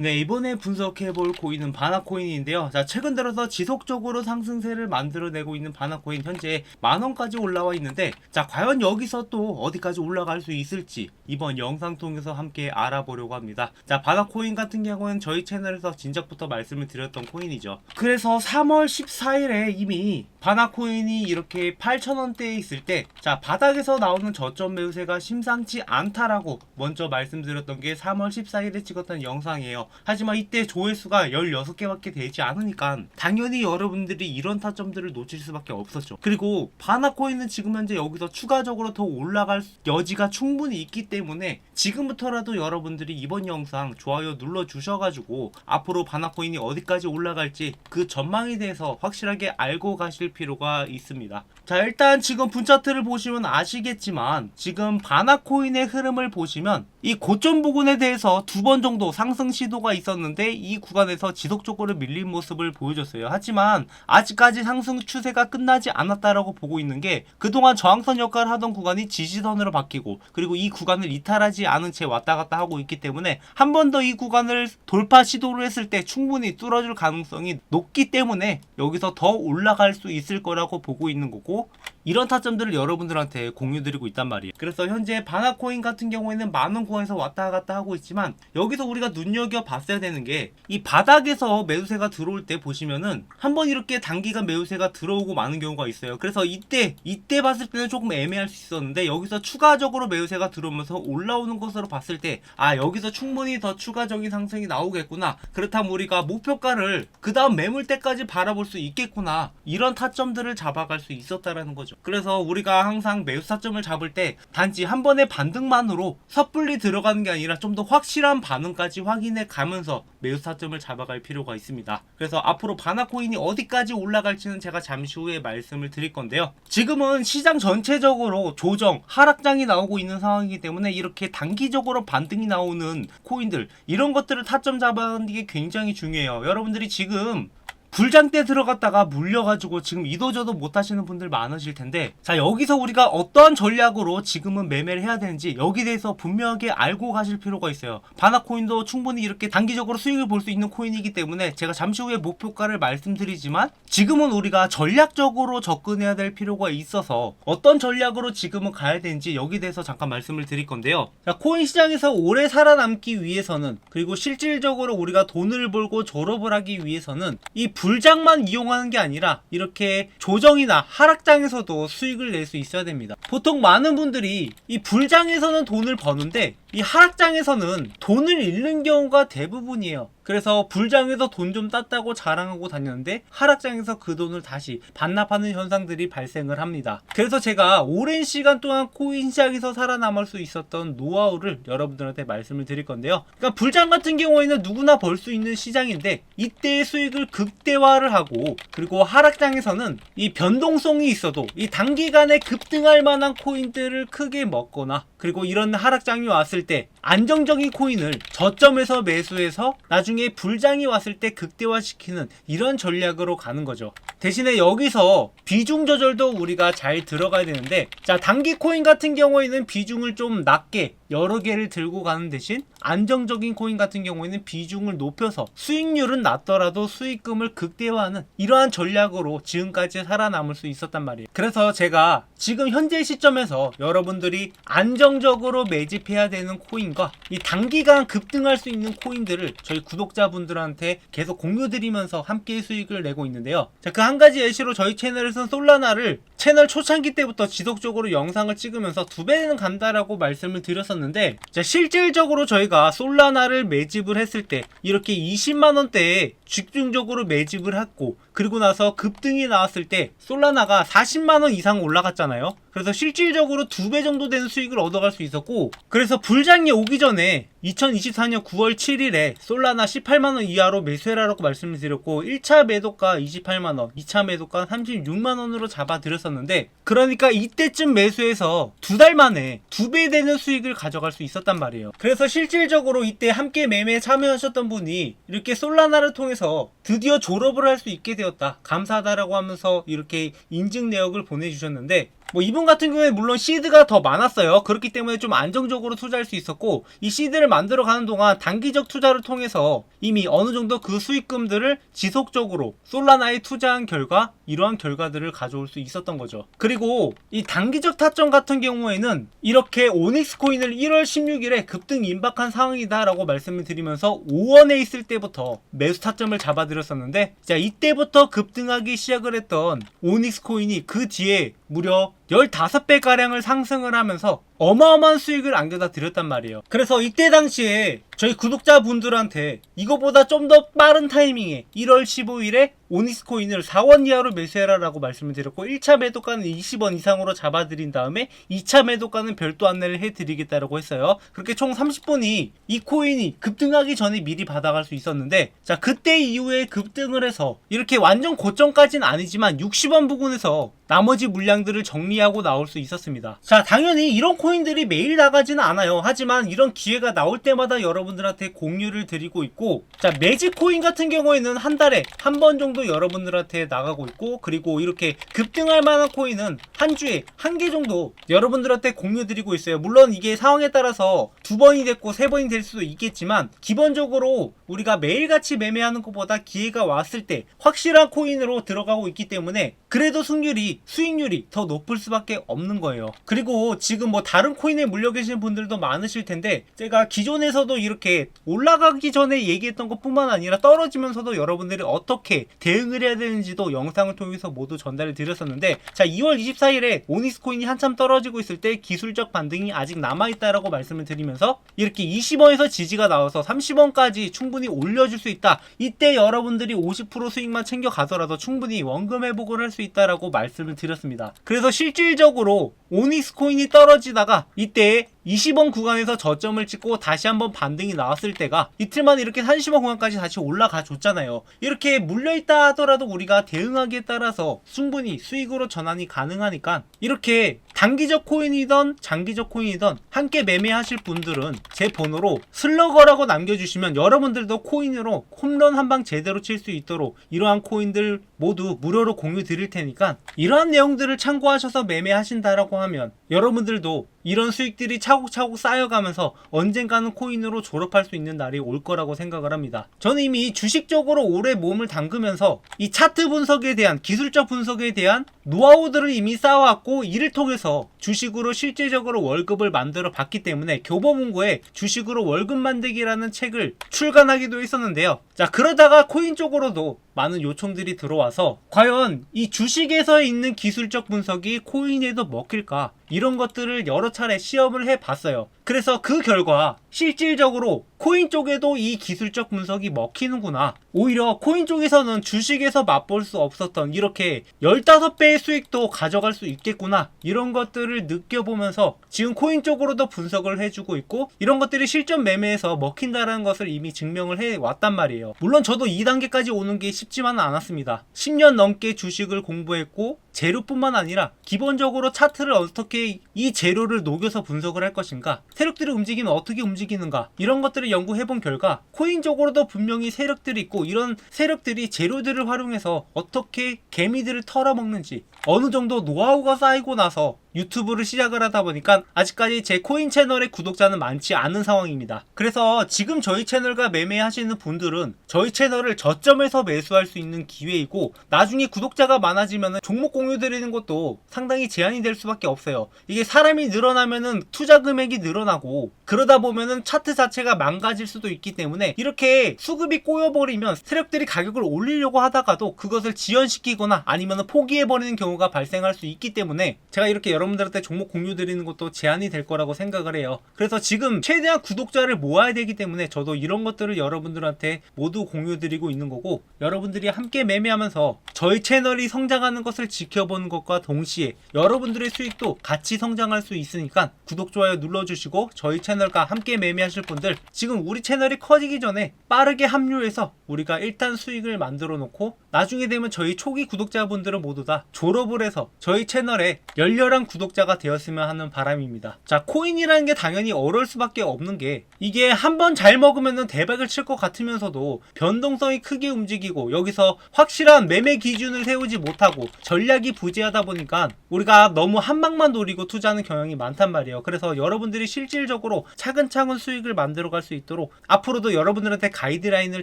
네, 이번에 분석해 볼 코인은 바나코인인데요. 자, 최근 들어서 지속적으로 상승세를 만들어내고 있는 바나코인 현재 만 원까지 올라와 있는데, 자, 과연 여기서 또 어디까지 올라갈 수 있을지 이번 영상 통해서 함께 알아보려고 합니다. 자, 바나코인 같은 경우는 저희 채널에서 진작부터 말씀을 드렸던 코인이죠. 그래서 3월 14일에 이미 바나코인이 이렇게 8,000원대에 있을 때, 자, 바닥에서 나오는 저점 매수세가 심상치 않다라고 먼저 말씀드렸던 게 3월 14일에 찍었던 영상이에요. 하지만 이때 조회수가 16개밖에 되지 않으니까 당연히 여러분들이 이런 타점들을 놓칠 수밖에 없었죠. 그리고 바나코인은 지금 현재 여기서 추가적으로 더 올라갈 여지가 충분히 있기 때문에 지금부터라도 여러분들이 이번 영상 좋아요 눌러 주셔가지고 앞으로 바나코인이 어디까지 올라갈지 그 전망에 대해서 확실하게 알고 가실 필요가 있습니다. 자 일단 지금 분차트를 보시면 아시겠지만 지금 바나코인의 흐름을 보시면 이 고점 부근에 대해서 두 번 정도 상승 시도 가 있었는데 이 구간에서 지속적으로 밀린 모습을 보여줬어요. 하지만 아직까지 상승 추세가 끝나지 않았다라고 보고 있는 게 그동안 저항선 역할을 하던 구간이 지지선으로 바뀌고 그리고 이 구간을 이탈하지 않은 채 왔다 갔다 하고 있기 때문에 한 번 더 이 구간을 돌파 시도를 했을 때 충분히 뚫어줄 가능성이 높기 때문에 여기서 더 올라갈 수 있을 거라고 보고 있는 거고 이런 타점들을 여러분들한테 공유드리고 있단 말이에요. 그래서 현재 바나코인 같은 경우에는 만원 구간에서 왔다 갔다 하고 있지만 여기서 우리가 눈여겨 봤어야 되는 게 이 바닥에서 매수세가 들어올 때 보시면은 한번 이렇게 단기간 매수세가 들어오고 많은 경우가 있어요. 그래서 이때 이때 봤을 때는 조금 애매할 수 있었는데 여기서 추가적으로 매수세가 들어오면서 올라오는 것으로 봤을 때 아 여기서 충분히 더 추가적인 상승이 나오겠구나. 그렇다면 우리가 목표가를 그 다음 매물대까지 바라볼 수 있겠구나. 이런 타점들을 잡아갈 수 있었다라는 거죠. 그래서 우리가 항상 매수 타점을 잡을 때 단지 한 번의 반등만으로 섣불리 들어가는 게 아니라 좀 더 확실한 반응까지 확인해 가면서 매수 타점을 잡아갈 필요가 있습니다. 그래서 앞으로 바나코인이 어디까지 올라갈지는 제가 잠시 후에 말씀을 드릴 건데요. 지금은 시장 전체적으로 조정, 하락장이 나오고 있는 상황이기 때문에 이렇게 단기적으로 반등이 나오는 코인들 이런 것들을 타점 잡아가는 게 굉장히 중요해요. 여러분들이 지금 불장 때 들어갔다가 물려가지고 지금 이도저도 못 하시는 분들 많으실 텐데 자 여기서 우리가 어떠한 전략으로 지금은 매매를 해야 되는지 여기 대해서 분명하게 알고 가실 필요가 있어요. 바나코인도 충분히 이렇게 단기적으로 수익을 볼 수 있는 코인이기 때문에 제가 잠시 후에 목표가를 말씀드리지만 지금은 우리가 전략적으로 접근해야 될 필요가 있어서 어떤 전략으로 지금은 가야 되는지 여기 대해서 잠깐 말씀을 드릴 건데요. 자 코인 시장에서 오래 살아남기 위해서는 그리고 실질적으로 우리가 돈을 벌고 졸업을 하기 위해서는 이 불장만 이용하는 게 아니라 이렇게 조정이나 하락장에서도 수익을 낼 수 있어야 됩니다. 보통 많은 분들이 이 불장에서는 돈을 버는데 이 하락장에서는 돈을 잃는 경우가 대부분이에요. 그래서 불장에서 돈 좀 땄다고 자랑하고 다녔는데 하락장에서 그 돈을 다시 반납하는 현상들이 발생을 합니다. 그래서 제가 오랜 시간 동안 코인 시장에서 살아남을 수 있었던 노하우를 여러분들한테 말씀을 드릴 건데요. 그러니까 불장 같은 경우에는 누구나 벌 수 있는 시장인데 이때의 수익을 극대화를 하고 그리고 하락장에서는 이 변동성이 있어도 이 단기간에 급등할 만한 코인들을 크게 먹거나 그리고 이런 하락장이 왔을 때 안정적인 코인을 저점에서 매수해서 나중에 불장이 왔을 때 극대화시키는 이런 전략으로 가는 거죠. 대신에 여기서 비중 조절도 우리가 잘 들어가야 되는데 자 단기 코인 같은 경우에는 비중을 좀 낮게 여러 개를 들고 가는 대신 안정적인 코인 같은 경우에는 비중을 높여서 수익률은 낮더라도 수익금을 극대화하는 이러한 전략으로 지금까지 살아남을 수 있었단 말이에요. 그래서 제가 지금 현재 시점에서 여러분들이 안정적으로 매집해야 되는 코인과 이 단기간 급등할 수 있는 코인들을 저희 구독자분들한테 계속 공유드리면서 함께 수익을 내고 있는데요. 자, 그한 가지 예시로 저희 채널에서는 솔라나를 채널 초창기 때부터 지속적으로 영상을 찍으면서 두 배는 간다라고 말씀을 드렸었는데 자, 실질적으로 저희가 솔라나를 매집을 했을 때 이렇게 20만 원대에 집중적으로 매집을 했고 그리고 나서 급등이 나왔을 때 솔라나가 40만 원 이상 올라갔잖아요. 그래서 실질적으로 두 배 정도 되는 수익을 얻어갈 수 있었고 그래서 불장이 오기 전에 2024년 9월 7일에 솔라나 18만원 이하로 매수해라라고 말씀을 드렸고 1차 매도가 28만원 2차 매도가 36만원으로 잡아드렸었는데 그러니까 이때쯤 매수해서 두 달 만에 두 배 되는 수익을 가져갈 수 있었단 말이에요. 그래서 실질적으로 이때 함께 매매에 참여하셨던 분이 이렇게 솔라나를 통해서 드디어 졸업을 할 수 있게 되었다 감사하다라고 하면서 이렇게 인증 내역을 보내주셨는데 뭐 이분 같은 경우에 물론 시드가 더 많았어요. 그렇기 때문에 좀 안정적으로 투자할 수 있었고 이 시드를 만들어 가는 동안 단기적 투자를 통해서 이미 어느 정도 그 수익금들을 지속적으로 솔라나에 투자한 결과 이러한 결과들을 가져올 수 있었던 거죠. 그리고 이 단기적 타점 같은 경우에는 이렇게 오닉스 코인을 1월 16일에 급등 임박한 상황이다라고 말씀을 드리면서 5원에 있을 때부터 매수 타점을 잡아드렸었는데 자 이때부터 급등하기 시작을 했던 오닉스 코인이 그 뒤에 무려 15배 가량을 상승을 하면서 어마어마한 수익을 안겨다 드렸단 말이에요. 그래서 이때 당시에 저희 구독자분들한테 이거보다 좀 더 빠른 타이밍에 1월 15일에 오닉스 코인을 4원 이하로 매수해라라고 말씀을 드렸고 1차 매도가는 20원 이상으로 잡아드린 다음에 2차 매도가는 별도 안내를 해드리겠다라고 했어요. 그렇게 총 30분이 이 코인이 급등하기 전에 미리 받아갈 수 있었는데 자 그때 이후에 급등을 해서 이렇게 완전 고점까지는 아니지만 60원 부근에서 나머지 물량들을 정리하고 나올 수 있었습니다. 자, 당연히 이런 코인들이 매일 나가지는 않아요. 하지만 이런 기회가 나올 때마다 여러분들한테 공유를 드리고 있고, 자, 매직 코인 같은 경우에는 한 달에 한 번 정도 여러분들한테 나가고 있고, 그리고 이렇게 급등할 만한 코인은 한 주에 한 개 정도 여러분들한테 공유 드리고 있어요. 물론 이게 상황에 따라서 두 번이 됐고 세 번이 될 수도 있겠지만, 기본적으로 우리가 매일같이 매매하는 것보다 기회가 왔을 때 확실한 코인으로 들어가고 있기 때문에 그래도 승률이 수익률이 더 높을 수밖에 없는 거예요. 그리고 지금 뭐 다른 코인에 물려 계신 분들도 많으실 텐데 제가 기존에서도 이렇게 올라가기 전에 얘기했던 것뿐만 아니라 떨어지면서도 여러분들이 어떻게 대응을 해야 되는지도 영상을 통해서 모두 전달을 드렸었는데 자 2월 24일 에 오닉스 코인이 한참 떨어지고 있을 때 기술적 반등이 아직 남아있다라고 말씀을 드리면서 이렇게 20원에서 지지가 나와서 30원까지 충분히 올려줄 수 있다. 이때 여러분들이 50% 수익만 챙겨 가더라도 충분히 원금 회복을 할 수 있다라고 말씀을 드렸습니다. 그래서 실질적으로 오닉스 코인이 떨어지다가 이때 20원 구간에서 저점을 찍고 다시 한번 반등이 나왔을 때가 이틀만 이렇게 30원 구간까지 다시 올라가 줬잖아요. 이렇게 물려있다 하더라도 우리가 대응하기에 따라서 충분히 수익으로 전환이 가능하니까 이렇게 단기적 코인이던 장기적 코인이던 함께 매매하실 분들은 제 번호로 슬러거라고 남겨주시면 여러분들도 코인으로 홈런 한 방 제대로 칠 수 있도록 이러한 코인들 모두 무료로 공유 드릴 테니까 이러한 내용들을 참고하셔서 매매하신다라고 하면 여러분들도 이런 수익들이 차곡차곡 쌓여가면서 언젠가는 코인으로 졸업할 수 있는 날이 올 거라고 생각을 합니다. 저는 이미 주식적으로 오래 몸을 담그면서 이 차트 분석에 대한 기술적 분석에 대한 노하우들을 이미 쌓아왔고 이를 통해서 주식으로 실제적으로 월급을 만들어 봤기 때문에 교보문고에 주식으로 월급 만들기라는 책을 출간하기도 했었는데요. 자 그러다가 코인 쪽으로도 많은 요청들이 들어와서 과연 이 주식에서 있는 기술적 분석이 코인에도 먹힐까 이런 것들을 여러 차례 시험을 해 봤어요. 그래서 그 결과 실질적으로 코인 쪽에도 이 기술적 분석이 먹히는구나. 오히려 코인 쪽에서는 주식에서 맛볼 수 없었던 이렇게 15배의 수익도 가져갈 수 있겠구나. 이런 것들을 느껴보면서 지금 코인 쪽으로도 분석을 해주고 있고 이런 것들이 실전 매매에서 먹힌다는 것을 이미 증명을 해 왔단 말이에요. 물론 저도 2단계까지 오는 게 쉽지만은 않았습니다. 10년 넘게 주식을 공부했고 재료뿐만 아니라 기본적으로 차트를 어떻게 이 재료를 녹여서 분석을 할 것인가 세력들의 움직임은 어떻게 움직이는가 이런 것들을 연구해 본 결과 코인적으로도 분명히 세력들이 있고 이런 세력들이 재료들을 활용해서 어떻게 개미들을 털어먹는지 어느 정도 노하우가 쌓이고 나서 유튜브를 시작을 하다 보니까 아직까지 제 코인 채널의 구독자는 많지 않은 상황입니다. 그래서 지금 저희 채널과 매매하시는 분들은 저희 채널을 저점에서 매수할 수 있는 기회이고 나중에 구독자가 많아지면 종목 공유 드리는 것도 상당히 제한이 될 수밖에 없어요. 이게 사람이 늘어나면은 투자 금액이 늘어나고 그러다 보면은 차트 자체가 망가질 수도 있기 때문에 이렇게 수급이 꼬여버리면 세력들이 가격을 올리려고 하다가도 그것을 지연시키거나 아니면 포기해버리는 경우 가 발생할 수 있기 때문에 제가 이렇게 여러분들한테 종목 공유 드리는 것도 제한이 될 거라고 생각을 해요. 그래서 지금 최대한 구독자를 모아야 되기 때문에 저도 이런 것들을 여러분들한테 모두 공유 드리고 있는 거고 여러분들이 함께 매매하면서 저희 채널이 성장하는 것을 지켜보는 것과 동시에 여러분들의 수익도 같이 성장할 수 있으니까 구독 좋아요 눌러주시고 저희 채널과 함께 매매하실 분들 지금 우리 채널이 커지기 전에 빠르게 합류해서 우리가 일단 수익을 만들어 놓고 나중에 되면 저희 초기 구독자분들은 모두 다 졸업 을 해서 저희 채널에 열렬한 구독자가 되었으면 하는 바람입니다. 자, 코인이라는 게 당연히 어려울 수밖에 없는 게 이게 한번 잘 먹으면 대박을 칠 것 같으면서도 변동성이 크게 움직이고 여기서 확실한 매매 기준을 세우지 못하고 전략이 부재하다 보니까 우리가 너무 한 방만 노리고 투자하는 경향이 많단 말이에요. 그래서 여러분들이 실질적으로 차근차근 수익을 만들어 갈 수 있도록 앞으로도 여러분들한테 가이드라인을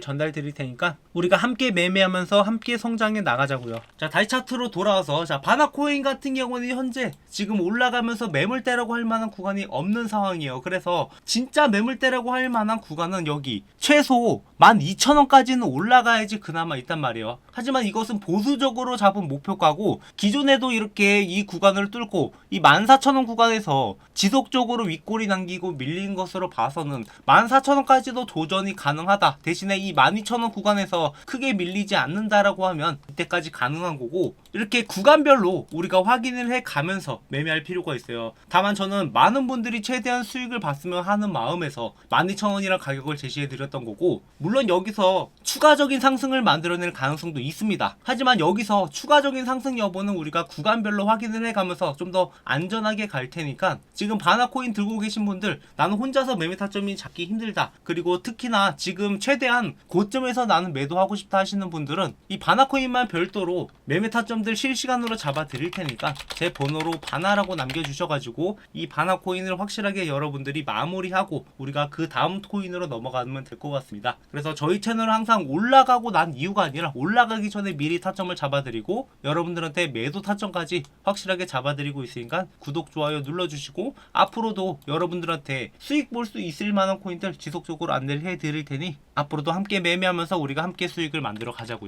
전달 드릴 테니까 우리가 함께 매매하면서 함께 성장해 나가자고요. 자, 다이 차트로 돌아와서 자, 바나코인 같은 경우는 현재 지금 올라가면서 매물대라고 할 만한 구간이 없는 상황이에요. 그래서 진짜 매물대라고 할 만한 구간은 여기 최소 12,000원까지는 올라가야지 그나마 있단 말이에요. 하지만 이것은 보수적으로 잡은 목표가고 기존에도 이렇게 이 구간을 뚫고 이 14,000원 구간에서 지속적으로 윗골이 남기고 밀린 것으로 봐서는 14,000원까지도 도전이 가능하다. 대신에 이 12,000원 구간에서 크게 밀리지 않는다라고 하면 이때까지 가능한 거고 이렇게 구간 별로 우리가 확인을 해 가면서 매매할 필요가 있어요. 다만 저는 많은 분들이 최대한 수익을 봤으면 하는 마음에서 12,000원이라는 가격을 제시해 드렸던 거고 물론 여기서 추가적인 상승을 만들어낼 가능성도 있습니다. 하지만 여기서 추가적인 상승 여부는 우리가 구간별로 확인을 해 가면서 좀 더 안전하게 갈 테니까 지금 바나코인 들고 계신 분들 나는 혼자서 매매 타점이 잡기 힘들다. 그리고 특히나 지금 최대한 고점에서 나는 매도하고 싶다 하시는 분들은 이 바나코인만 별도로 매매 타점들 실시간 으로 잡아 드릴 테니까 제 번호로 바나라고 남겨주셔가지고 이 바나 코인을 확실하게 여러분들이 마무리하고 우리가 그 다음 코인으로 넘어가면 될 것 같습니다. 그래서 저희 채널은 항상 올라가고 난 이유가 아니라 올라가기 전에 미리 타점을 잡아드리고 여러분들한테 매도 타점까지 확실하게 잡아드리고 있으니까 구독 좋아요 눌러주시고 앞으로도 여러분들한테 수익 볼 수 있을 만한 코인들 지속적으로 안내를 해드릴 테니 앞으로도 함께 매매하면서 우리가 함께 수익을 만들어 가자고요.